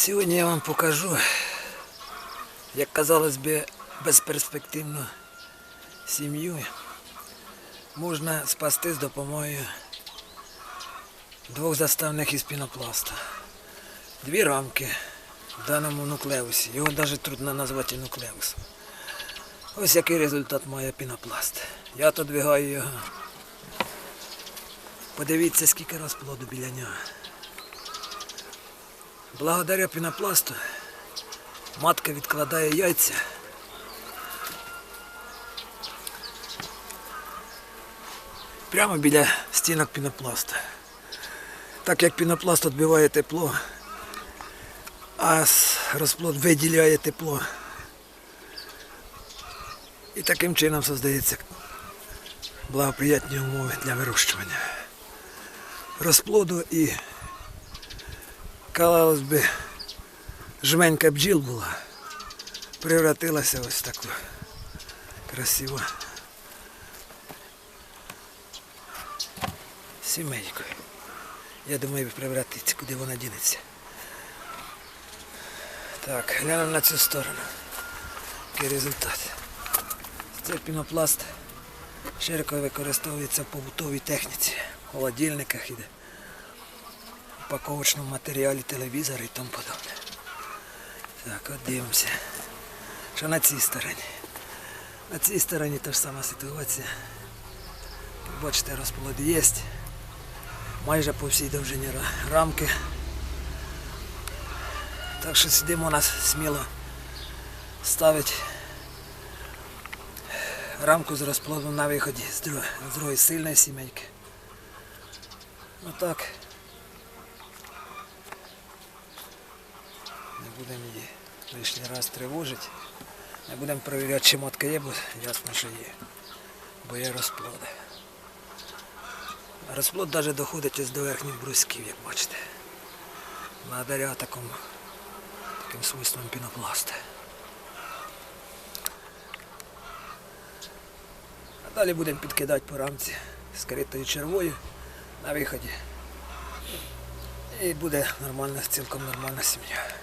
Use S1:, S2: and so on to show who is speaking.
S1: Сьогодні я вам покажу, як казалось би, безперспективну сім'ю можна спасти з допомогою двох заставних із пінопласта. Дві рамки в даному нуклеусі. Його навіть трудно назвати нуклеусом. Ось який результат має пінопласт. Я отодвигаю його. Подивіться, скільки розплоду біля нього. Благодаря пінопласту матка відкладає яйця. Прямо біля стінок пінопласта. Так як пінопласт відбиває тепло, а розплод виділяє тепло. І таким чином создається благоприятні умови для вирощування розплоду і казалось би, жменька бджіл була, превратилася ось таку красиву сімейку. Я думаю, превратиться, куди вона дінеться. Так, глянемо на цю сторону. Який результат. Цей пінопласт широко використовується в побутовій техніці, в холодильниках іде упаковочному матеріалі телевізора і тому подобне. Так, от дивимося. Що на цій стороні? На цій стороні та ж сама ситуація. Бачите, розплод є. Майже по всій довжині рамки. Так що сюди можна сміло ставити рамку з розплодом на виході з другої, сильної сімейки. Отак. Будемо її лишній раз тривожити. Не будемо перевіряти, чи матка є, бо ясно, що є. Бо є розплоди. Розплод навіть доходить ось до верхніх брусків, як бачите. Благодаря такому, таким свойствам пінопласту. А далі будемо підкидати по рамці з критою червою на виході. І буде нормальна, цілком нормальна сім'я.